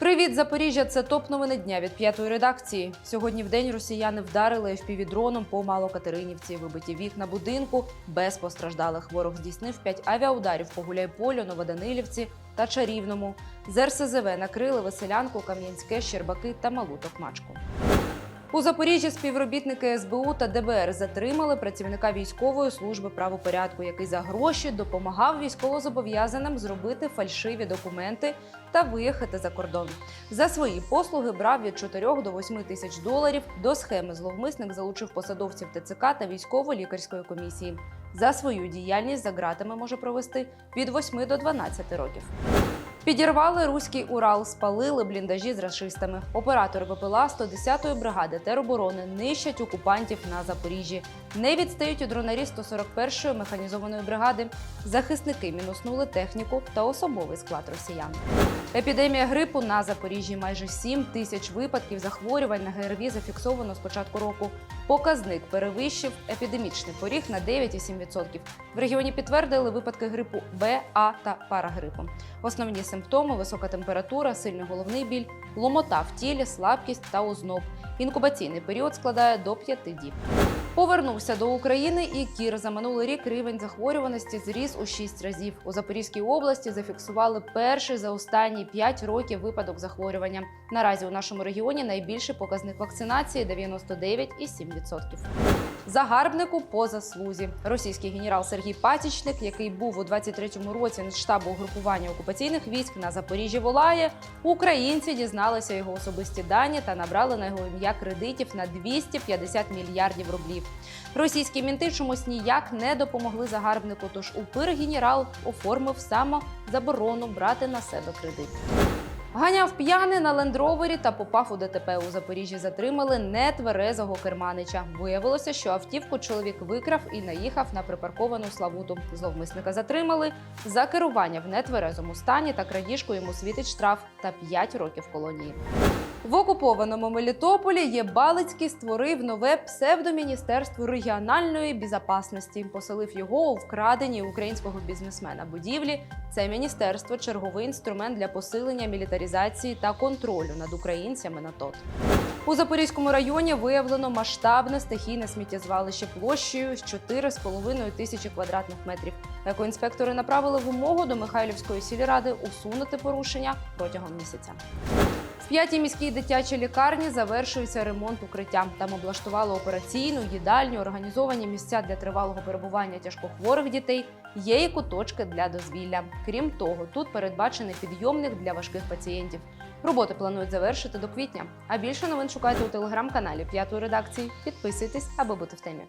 Привіт, Запоріжжя! Це топ новини дня від п'ятої редакції. Сьогодні в день росіяни вдарили FPV-дроном по Малокатеринівці. Вибиті вікна будинку без постраждалих. Ворог здійснив п'ять авіаударів по Гуляйполю, Новоданилівці та Чарівному. З РСЗВ накрили Веселянку, Кам'янське, Щербаки та Малу Токмачку. У Запоріжжі співробітники СБУ та ДБР затримали працівника військової служби правопорядку, який за гроші допомагав військовозобов'язаним зробити фальшиві документи та виїхати за кордон. За свої послуги брав від 4 до 8 тисяч доларів. До схеми зловмисник залучив посадовців ТЦК та військово-лікарської комісії. За свою діяльність за ґратами може провести від 8 до 12 років. Підірвали руський Урал, спалили бліндажі з рашистами. Оператори БПЛА 110-ї бригади тероборони нищать окупантів на Запоріжжі. Не відстають у дронарі 141-ї механізованої бригади. Захисники мінуснули техніку та особовий склад росіян. Епідемія грипу на Запоріжжі. Майже 7 тисяч випадків захворювань на ГРВІ зафіксовано з початку року. Показник перевищив епідемічний поріг на 9,7%. В регіоні підтвердили випадки грипу Б, А та парагрипу. Основні симптоми висока температура, сильний головний біль, ломота в тілі, слабкість та озноб. Інкубаційний період складає до 5 діб. Повернувся до України і кір за минулий рік рівень захворюваності зріс у 6 разів. У Запорізькій області зафіксували перший за останні 5 років випадок захворювання. Наразі у нашому регіоні найбільший показник вакцинації 99,7%. Загарбнику по заслузі. Російський генерал Сергій Пасічник, який був у 23-му році на штабу угрупування окупаційних військ на Запоріжжі волає. Українці дізналися його особисті дані та набрали на його ім'я кредитів на 250 мільярдів рублів. Російські мінти чомусь ніяк не допомогли загарбнику. Тож упир генерал оформив самозаборону брати на себе кредит. Ганяв п'яний на лендровері та попав у ДТП. У Запоріжжі затримали нетверезого керманича. Виявилося, що автівку чоловік викрав і наїхав на припарковану славуту. Зловмисника затримали за керування в нетверезому стані та крадіжку йому світить штраф та 5 років колонії. В окупованому Мелітополі Єбалицький створив нове псевдоміністерство регіональної безпечності. Поселив його у вкраденій українського бізнесмена будівлі. Це міністерство черговий інструмент для посилення мілітаризації та контролю над українцями на ТОТ. У Запорізькому районі виявлено масштабне стихійне сміттєзвалище площею з 4,5 тисячі квадратних метрів. Екоінспектори направили вимогу до Михайлівської сільради усунути порушення протягом місяця. П'ятій міській дитячій лікарні завершується ремонт укриття. Там облаштували операційну, їдальню, організовані місця для тривалого перебування тяжкохворих дітей. Є і куточки для дозвілля. Крім того, тут передбачений підйомник для важких пацієнтів. Роботи планують завершити до квітня. А більше новин шукайте у телеграм-каналі п'ятої редакції. Підписуйтесь, аби бути в темі.